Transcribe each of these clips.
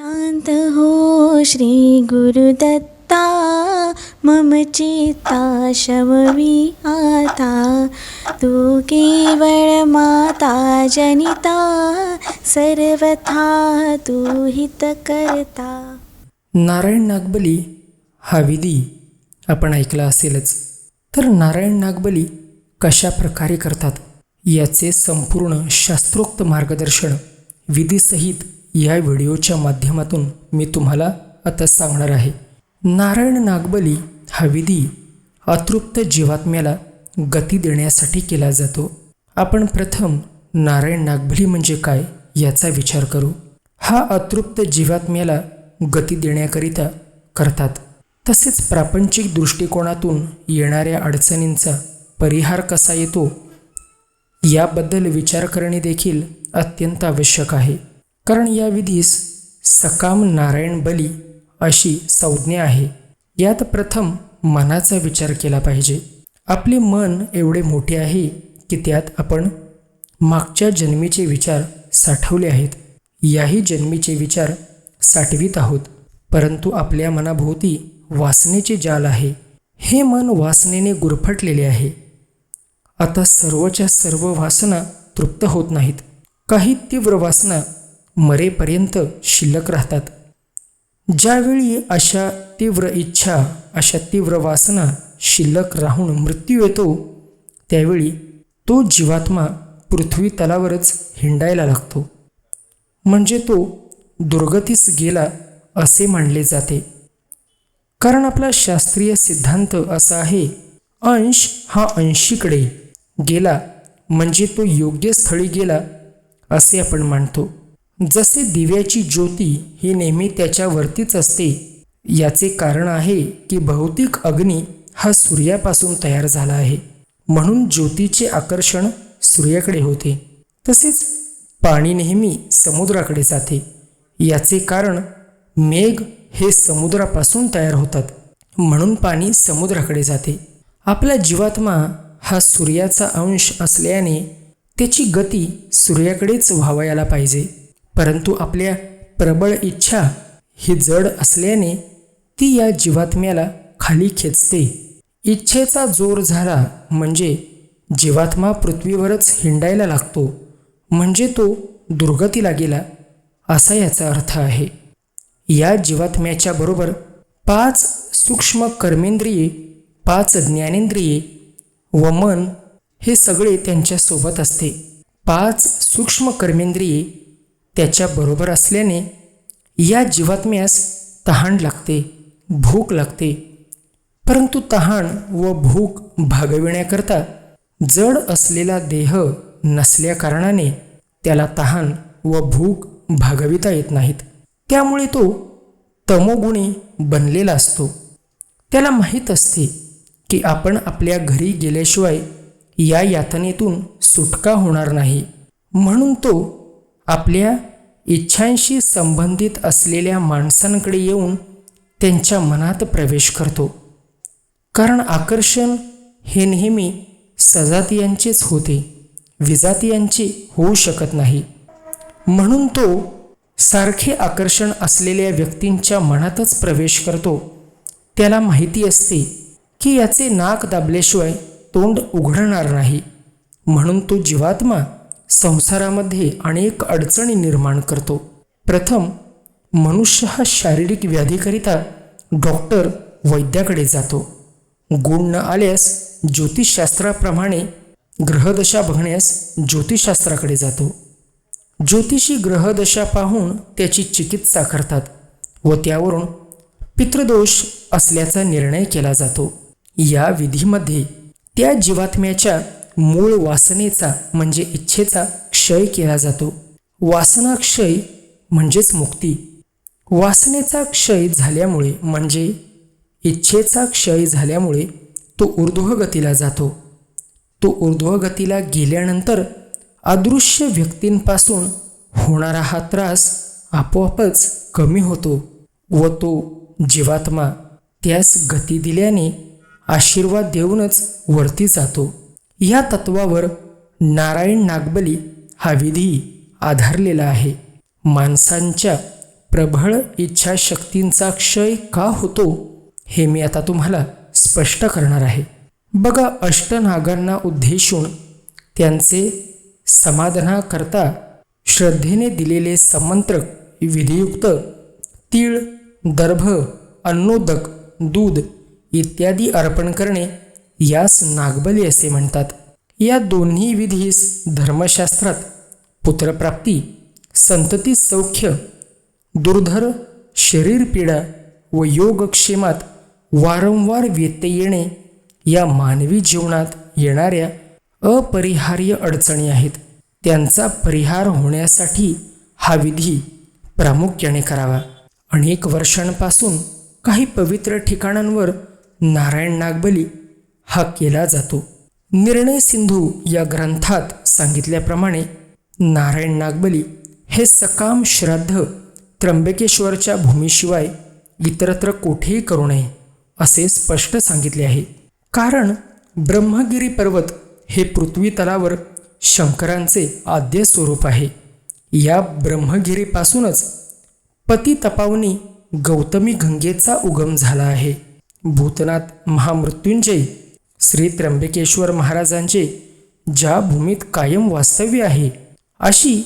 शान्त हो श्री गुरुदत्ता। मम चित्ता शमवी आता। तू केवळ माता जनिता। सर्वथा तू हितकर्ता। नारायण नागबली हा विधी आपण ऐकला असेलच. तर नारायण नागबली कशा प्रकारे करतात याचे संपूर्ण शास्त्रोक्त मार्गदर्शन विधीसहित या व्हिडिओच्या माध्यमातून मी तुम्हाला आता सांगणार आहे. नारायण नागबली हा विधी अतृप्त जीवात्म्याला गती देण्यासाठी केला जातो. आपण प्रथम नारायण नागबली म्हणजे काय याचा विचार करू. हा अतृप्त जीवात्म्याला गती देण्याकरिता करतात. तसेच प्रापंचिक दृष्टिकोनातून येणाऱ्या अडचणींचा परिहार कसा येतो याबद्दल विचार करणे देखील अत्यंत आवश्यक आहे. कारण या विधीस सकाम नारायण बली अशी संज्ञा आहे. यात प्रथम मनाचा विचार केला पाहिजे. आपले मन एवढे मोठे आहे की त्यात आपण मागच्या जन्मीचे विचार साठवले आहेत. याही जन्मीचे विचार साठवीत आहोत. परंतु आपल्या मनाभोवती वासनेचे जाल आहे. हे मन वासनेने गुरफटलेले आहे. आता सर्वच्या सर्व वासना तृप्त होत नाहीत. काही तीव्र वासना मरेपर्यंत शिल्लक राहतात. ज्यावेळी अशा तीव्र इच्छा अशा तीव्र वासना शिल्लक राहून मृत्यू येतो त्यावेळी तो जीवात्मा पृथ्वी तलावरच हिंडायला लागतो. म्हणजे तो दुर्गतीस गेला असे मानले जाते. कारण आपला शास्त्रीय सिद्धांत असा आहे अंश हा अंशीकडे गेला म्हणजे तो योग्य स्थळी गेला असे आपण मानतो. जसे दिव्याची ज्योती ही नेहमी त्याच्यावरतीच असते याचे कारण आहे की भौतिक अग्नी हा सूर्यापासून तयार झाला आहे. म्हणून ज्योतीचे आकर्षण सूर्याकडे होते. तसेच पाणी नेहमी समुद्राकडे जाते. याचे कारण मेघ हे समुद्रापासून तयार होतात. म्हणून पाणी समुद्राकडे जाते. आपला जीवात्मा हा सूर्याचा अंश असल्याने त्याची गती सूर्याकडेच व्हावयाला पाहिजे. परंतु आपल्या प्रबळ इच्छा ही जड असल्याने ती या जीवात्म्याला खाली खेचते. इच्छेचा जोर झाला म्हणजे जीवात्मा पृथ्वीवरच हिंडायला लागतो म्हणजे तो दुर्गतीला गेला असा याचा अर्थ आहे. या जीवात्म्याच्या बरोबर पाच सूक्ष्म कर्मेंद्रिये पाच ज्ञानेंद्रिये व मन हे सगळे त्यांच्यासोबत असते. पाच सूक्ष्म कर्मेंद्रिये त्याच्याबरोबर असल्याने या जीवात्म्यास तहान लागते भूक लागते. परंतु तहान व भूक भागविण्याकरता जड असलेला देह नसल्याकारणाने त्याला तहान व भूक भागविता येत नाहीत. त्यामुळे तो तमोगुणी बनलेला असतो. त्याला माहीत असते की आपण आपल्या घरी गेल्याशिवाय या यातनेतून सुटका होणार नाही. म्हणून तो आपल्या इच्छांशी संबंधित असलेल्या माणसांकडे येऊन त्यांच्या मनात प्रवेश करतो. कारण आकर्षण हे नेहमी सजातीयांचेच होते. विजातीयांचे होऊ शकत नाही. म्हणून तो सारखे आकर्षण असलेल्या व्यक्तींच्या मनातच प्रवेश करतो. त्याला माहिती असते की याचे नाक दाबल्याशिवाय तोंड उघडणार नाही. म्हणून तो जीवात्मा संसारामध्ये अनेक अडचणी निर्माण करतो. प्रथम मनुष्य हा शारीरिक व्याधीकरिता डॉक्टर वैद्याकडे जातो. गुण न आल्यास ज्योतिषशास्त्राप्रमाणे ग्रहदशा बघण्यास ज्योतिषशास्त्राकडे जातो. ज्योतिषी ग्रहदशा पाहून त्याची चिकित्सा करतात व त्यावरून पितृदोष असल्याचा निर्णय केला जातो. या विधीमध्ये त्या जीवात्म्याच्या मूळ वासनेचा म्हणजे इच्छेचा क्षय केला जातो. वासना क्षय म्हणजेच मुक्ती. वासनेचा क्षय झाल्यामुळे म्हणजे इच्छेचा क्षय झाल्यामुळे तो ऊर्ध्वगतीला जातो. तो ऊर्ध्वगतीला गेल्यानंतर अदृश्य व्यक्तींपासून होणारा हा त्रास आपोआपच कमी होतो व तो जीवात्मा त्यास गती दिल्याने आशीर्वाद देऊनच वरती जातो. या तत्वावर नारायण नागबली हा विधी आधारलेला आहे. माणसांच्या प्रबळ इच्छाशक्तींचा क्षय का होतो हे मी आता तुम्हाला स्पष्ट करणार आहे. बघा अष्टनागांना उद्देशून त्यांचे समाधानाकरता श्रद्धेने दिलेले समंत्रक विधियुक्त तीळ दर्भ अन्नोदक दूध इत्यादी अर्पण करणे यास नागबली असे म्हणतात. या दोन्ही विधीस धर्मशास्त्रात पुत्रप्राप्ती संतती सौख्य दुर्धर शरीरपीडा व योगक्षेमात वारंवार व्यत्यय येणे या मानवी जीवनात येणाऱ्या अपरिहार्य अडचणी आहेत. त्यांचा परिहार होण्यासाठी हा विधी प्रामुख्याने करावा. अनेक वर्षांपासून काही पवित्र ठिकाणांवर नारायण नागबली हा केला जातो. निर्णय सिंधू या ग्रंथात सांगितल्याप्रमाणे नारायण नागबली हे सकाम श्राद्ध त्र्यंबकेश्वरच्या भूमीशिवाय इतरत्र कोठेही करू नये असे स्पष्ट सांगितले आहे. कारण ब्रह्मगिरी पर्वत हे पृथ्वी तलावर शंकरांचे आद्य स्वरूप आहे. या ब्रह्मगिरीपासूनच पती तपावनी गौतमी गंगेचा उगम झाला आहे. भूतनाथ महामृत्युंजय श्री त्र्यंबकेश्वर महाराजांचे ज्या भूमीत कायम वास्तव्य आहे अशी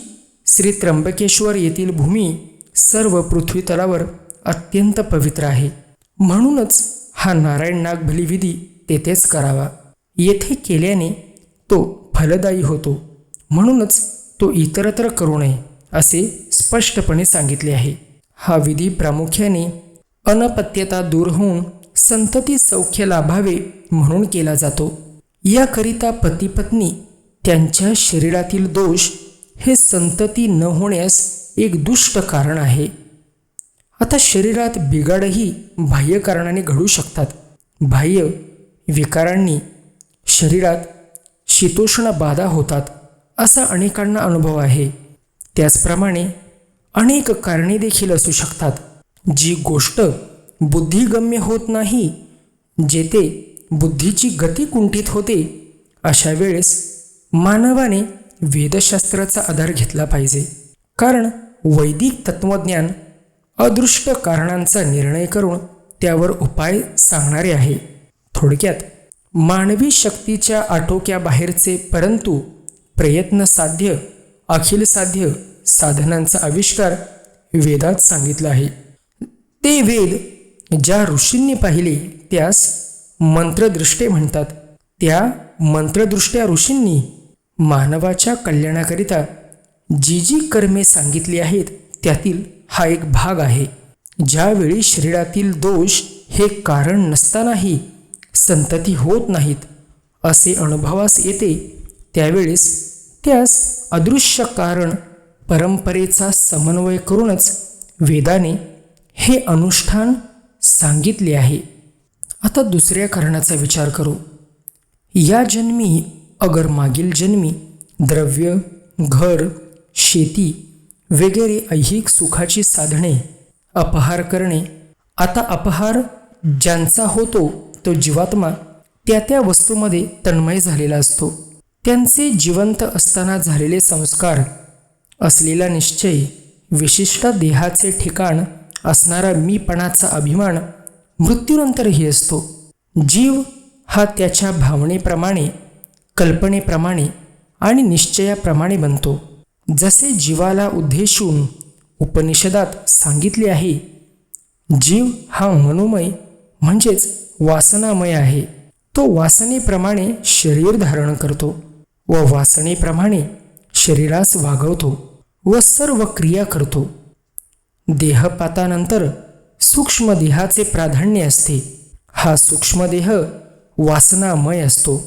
श्री त्र्यंबकेश्वर येथील भूमी सर्व पृथ्वी तलावर अत्यंत पवित्र आहे. म्हणूनच हा नारायण नागभली विधी तेथेच करावा. येथे केल्याने तो फलदायी होतो. म्हणूनच तो इतरत्र करू नये असे स्पष्टपणे सांगितले आहे. हा विधी प्रामुख्याने अनपत्यता दूर होऊन संतती सौख्य लाभावे म्हणून केला जातो. याकरिता पतीपत्नी त्यांच्या शरीरातील दोष हे संतती न होण्यास एक दुष्ट कारण आहे. आता शरीरात बिघाडही बाह्य कारणाने घडू शकतात. बाह्य विकारांनी शरीरात शीतोष्ण बाधा होतात असा अनेकांना अनुभव आहे. त्याचप्रमाणे अनेक कारणे देखील असू शकतात. जी गोष्ट बुद्धिगम्य होत नाही जेथे बुद्धीची गती कुंठित होते अशा वेळेस मानवाने वेदशास्त्राचा आधार घेतला पाहिजे. कारण वैदिक तत्त्वज्ञान अदृष्ट कारणांचा निर्णय करून त्यावर उपाय सांगणारे आहे. थोडक्यात मानवी शक्तीच्या आटोक्याबाहेरचे परंतु प्रयत्न साध्य अखिल साध्य साधनांचा आविष्कार वेदात सांगितला आहे. ते वेद ज्या ऋषींनी पाहिले त्यास मंत्रदृष्टे म्हणतात. त्या मंत्रदृष्ट्या ऋषींनी मानवाच्या कल्याणाकरिता जी जी कर्मे सांगितली आहेत त्यातील हा एक भाग आहे. ज्यावेळी शरीरातील दोष हे कारण नसतानाही संतती होत नाहीत असे अनुभवास येते त्यावेळेस त्यास अदृश्य कारण परंपरेचा समन्वय करूनच वेदाने हे अनुष्ठान सांगितले आहे. आता दुसऱ्या कारणाचा विचार करू. या जन्मी अगर मागील जन्मी द्रव्य घर शेती वगैरे ऐहिक सुखाची साधने अपहार करणे. आता अपहार ज्यांचा होतो तो जीवात्मा त्या त्या वस्तूमध्ये तन्मय झालेला असतो. त्यांचे जिवंत असताना झालेले संस्कार असलेला निश्चय विशिष्ट देहाचे ठिकाण असणारा मीपणाचा अभिमान मृत्यूनंतरही असतो. जीव हा त्याच्या भावनेप्रमाणे कल्पनेप्रमाणे आणि निश्चयाप्रमाणे बनतो. जसे जीवाला उद्देशून उपनिषदात सांगितले आहे जीव हा मनोमय म्हणजेच वासनामय आहे. तो वासनेप्रमाणे शरीर धारण करतो व वासनेप्रमाणे शरीरास वागवतो व सर्व क्रिया करतो. देहपातानंतर सूक्ष्मदेहाचे प्राधान्य असते. हा सूक्ष्मदेह वासनामय असतो.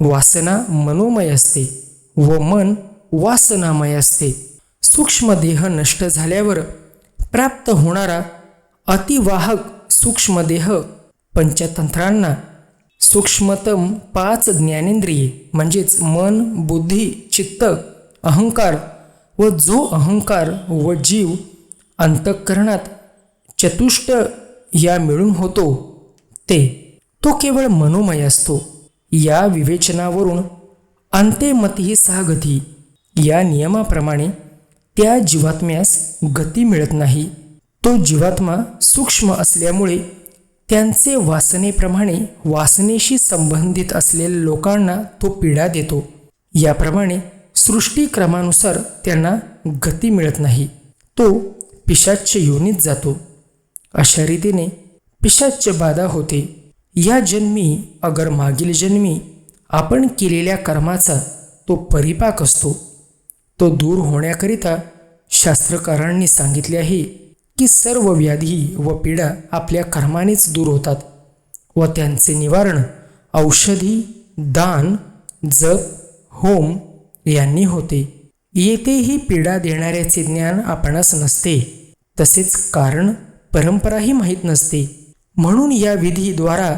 वासना मनोमय असते व मन वासनामय असते. सूक्ष्मदेह नष्ट झाल्यावर प्राप्त होणारा अतिवाहक सूक्ष्मदेह पंचतंत्रांना सूक्ष्मतम पाच ज्ञानेंद्रिये म्हणजेच मन बुद्धी चित्त अहंकार व जो अहंकार व जीव अंतःकरणात चतुष्ट या मिळून होतो ते तो केवळ मनोमय असतो. या विवेचनावरून अंतेमती ही गती. या नियमाप्रमाणे त्या जीवात्म्यास गती मिळत नाही. तो जीवात्मा सूक्ष्म असल्यामुळे त्यांचे वासनेप्रमाणे वासनेशी संबंधित असलेल्या लोकांना तो पीडा देतो. याप्रमाणे सृष्टीक्रमानुसार त्यांना गती मिळत नाही. तो पिशाच्य योनीत जातो. अशा रीतीने पिशाच्य बाधा होते. या जन्मी अगर मागील जन्मी आपण केलेल्या कर्माचा तो परिपाक असतो. तो दूर होण्याकरिता शास्त्रकारांनी सांगितले आहे की सर्व व्याधी व पीडा आपल्या कर्मानेच दूर होतात व त्यांचे निवारण औषधी दान जप होम यांनी होते. येथेही पीडा देणाऱ्याचे ज्ञान आपणास नसते. तसेच कारण परंपराही माहीत नसते. म्हणून या विधीद्वारा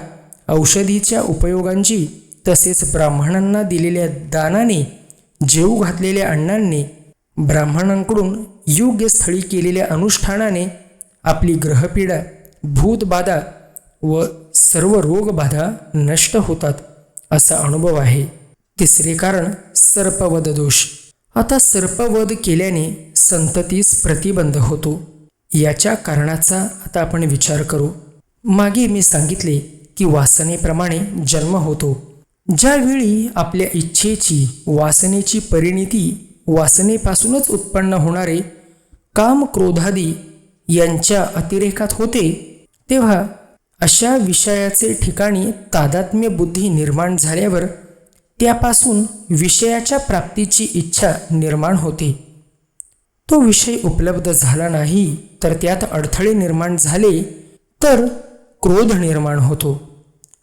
औषधीच्या उपयोगांची तसेच ब्राह्मणांना दिलेल्या दानाने जेऊ घातलेल्या अण्णांनी ब्राह्मणांकडून योग्य स्थळी केलेल्या अनुष्ठानाने आपली ग्रहपीडा भूतबाधा व सर्व रोगबाधा नष्ट होतात असा अनुभव आहे. तिसरे कारण सर्पवद दोष. आता सर्पवध केल्याने संततीस प्रतिबंध होतो. याच्या कारणाचा आता आपण विचार करू. मागे मी सांगितले की वासनेप्रमाणे जन्म होतो. ज्यावेळी आपल्या इच्छेची वासनेची परिणिती वासनेपासूनच उत्पन्न होणारे काम क्रोधादी यांच्या अतिरेकात होते तेव्हा अशा विषयाचे ठिकाणी तादात्म्य बुद्धी निर्माण झाल्यावर त्यापासून विषयाच्या प्राप्तीची इच्छा निर्माण होते. तो विषय उपलब्ध झाला नाही तर त्यात अडथळे निर्माण झाले तर क्रोध निर्माण होतो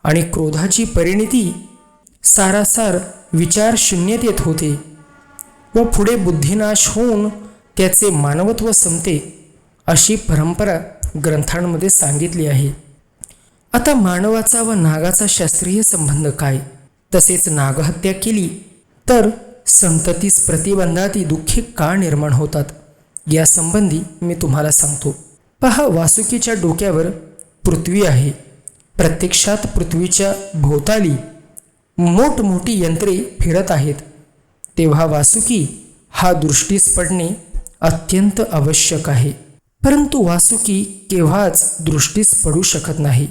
आणि क्रोधाची परिणिती सारासार विचार शून्यतेत होते व पुढे बुद्धिनाश होऊन त्याचे मानवत्व संपते अशी परंपरा ग्रंथांमध्ये सांगितली आहे. आता मानवाचा व नागाचा शास्त्रीय संबंध काय? तसेच नागहत्या केली तर संततीस प्रतिबंधाती दुःखे का निर्माण होतात? यासंबंधी मी तुम्हाला सांगतो. पहा वासुकीच्या डोक्यावर पृथ्वी आहे. प्रत्यक्षात पृथ्वीच्या भोवताली मोठमोठी यंत्रे फिरत आहेत. तेव्हा वासुकी हा दृष्टीस पडणे अत्यंत आवश्यक आहे. परंतु वासुकी केव्हाच दृष्टीस पडू शकत नाही.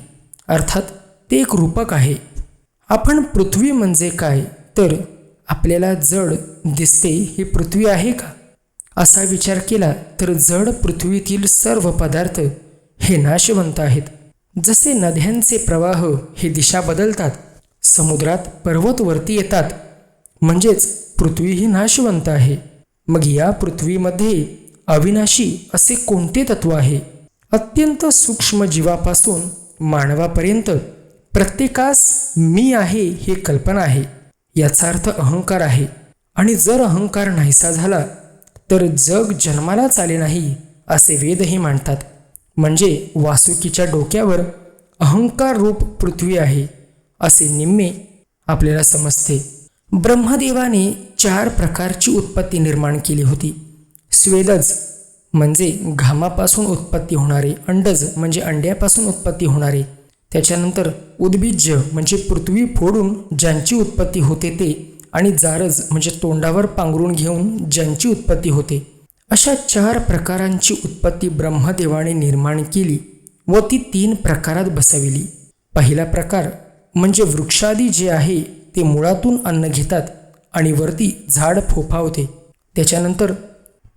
अर्थात ते एक रूपक आहे. आपण पृथ्वी म्हणजे काय? तर आपल्याला जड दिसते ही पृथ्वी आहे का? असा विचार केला तर जड पृथ्वीतील सर्व पदार्थ हे नाशवंत आहेत. जसे नद्यांचे प्रवाह हे दिशा बदलतात समुद्रात पर्वतवरती येतात म्हणजेच पृथ्वी ही नाशवंत आहे. मग या पृथ्वीमध्ये अविनाशी असे कोणते तत्व आहे? अत्यंत सूक्ष्म जीवापासून मानवापर्यंत प्रत्येकास मी आहे हे कल्पना आहे याचा अर्थ अहंकार आहे. आणि जर अहंकार नाहीसा झाला तर जग जन्मालाच आले नाही असे वेदही मांडतात म्हणजे वासुकीच्या डोक्यावर अहंकार रूप पृथ्वी आहे असे निम्मे आपल्याला समजते. ब्रह्मदेवाने चार प्रकारची उत्पत्ती निर्माण केली होती. स्वेदज म्हणजे घामापासून उत्पत्ती होणारे अंडज म्हणजे अंड्यापासून उत्पत्ती होणारे. त्याच्यानंतर उद्बीज्य म्हणजे पृथ्वी फोडून ज्यांची उत्पत्ती होते ते आणि जारज म्हणजे तोंडावर पांघरून घेऊन ज्यांची उत्पत्ती होते. अशा चार प्रकारांची उत्पत्ती ब्रह्मदेवाने निर्माण केली व ती तीन प्रकारात बसविली. पहिला प्रकार म्हणजे वृक्षादी जे आहे ते मुळातून अन्न घेतात आणि वरती झाड फोफावते. त्याच्यानंतर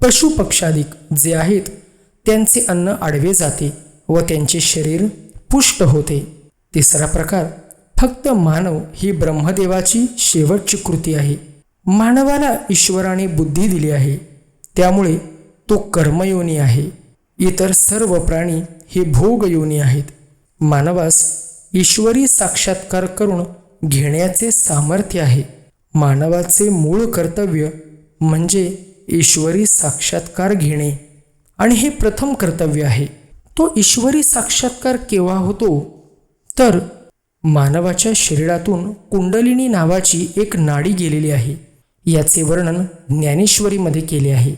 पशुपक्षादिक जे आहेत त्यांचे अन्न आडवे जाते व त्यांचे शरीर पुष्ट होते. तिसरा प्रकार फक्त मानव ही ब्रह्मदेवाची शेवटची कृती आहे. मानवाला ईश्वराने बुद्धी दिली आहे. त्यामुळे तो कर्मयोनी आहे. इतर सर्व प्राणी हे भोगयोनी आहेत. मानवास ईश्वरी साक्षात्कार करून घेण्याचे सामर्थ्य आहे. मानवाचे मूळ कर्तव्य म्हणजे ईश्वरी साक्षात्कार घेणे. आणि हे प्रथम कर्तव्य आहे. तो ईश्वरी साक्षात्कार केव्हा होतो? तर मानवाच्या शरीरातून कुंडलिनी नावाची एक नाडी गेलेली आहे. याचे वर्णन ज्ञानेश्वरीमध्ये केले आहे.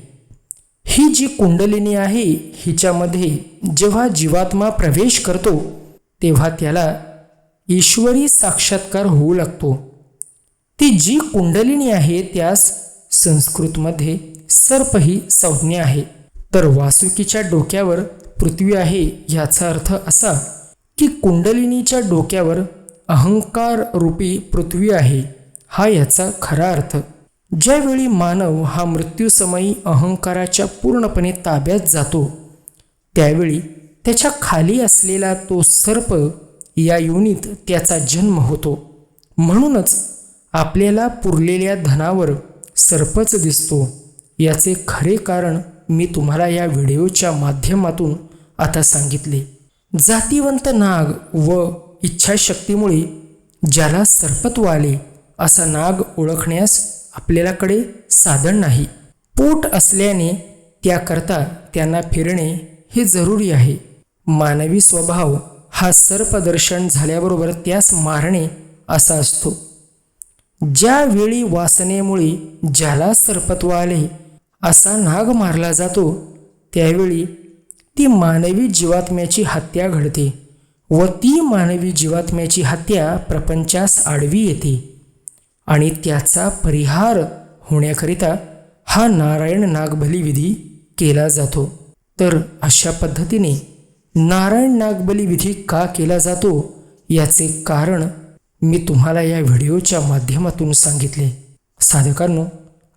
ही जी कुंडलिनी आहे हिच्यामध्ये जेव्हा जीवात्मा प्रवेश करतो तेव्हा त्याला ईश्वरी साक्षात्कार होऊ लागतो. ती जी कुंडलिनी आहे त्यास संस्कृतमध्ये सर्प ही संज्ञा आहे. तर वासुकीच्या डोक्यावर पृथ्वी आहे याचा अर्थ असा की कुंडलिनीच्या डोक्यावर अहंकार रूपी पृथ्वी आहे हा याचा खरा अर्थ. ज्यावेळी मानव हा मृत्यूसमयी अहंकाराच्या पूर्णपणे ताब्यात जातो त्यावेळी त्याच्याखाली असलेला तो सर्प या योनीत त्याचा जन्म होतो. म्हणूनच आपल्याला पुरलेल्या धनावर सर्पच दिसतो. याचे खरे कारण मी तुम्हाला या व्हिडिओच्या माध्यमातून आता सांगितले. जातीवंत नाग व इच्छाशक्तीमुळे ज्याला सर्पत्व आले असा नाग ओळखण्यास आपल्याकडे साधन नाही. पोट असल्याने त्याकरता त्यांना फिरणे हे जरुरी आहे. मानवी स्वभाव हा सर्पदर्शन झाल्याबरोबर त्यास मारणे असा असतो. ज्यावेळी वासनेमुळे ज्याला सर्पत्व आले असा नाग मारला जातो त्यावेळी ती मानवी जीवात्म्याची हत्या घडते व ती मानवी जीवात्म्याची हत्या प्रपंचास आडवी येते. आणि त्याचा परिहार होण्याकरिता हा नारायण नागबली विधी केला जातो. तर अशा पद्धतीने नारायण नागबली विधी का केला जातो याचे कारण मी तुम्हाला या व्हिडिओच्या माध्यमातून सांगितले. साधकांनो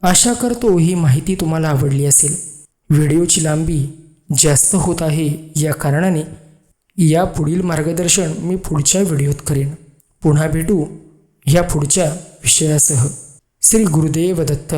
आशा करतो ही माहिती तुम्हाला आवडली असेल. व्हिडिओची लांबी जास्त होत आहे या कारणाने या पुढील मार्गदर्शन मी पुढच्या व्हिडिओत करेन. पुन्हा भेटू ह्या पुढच्या विषयासह. श्री गुरुदेव दत्त.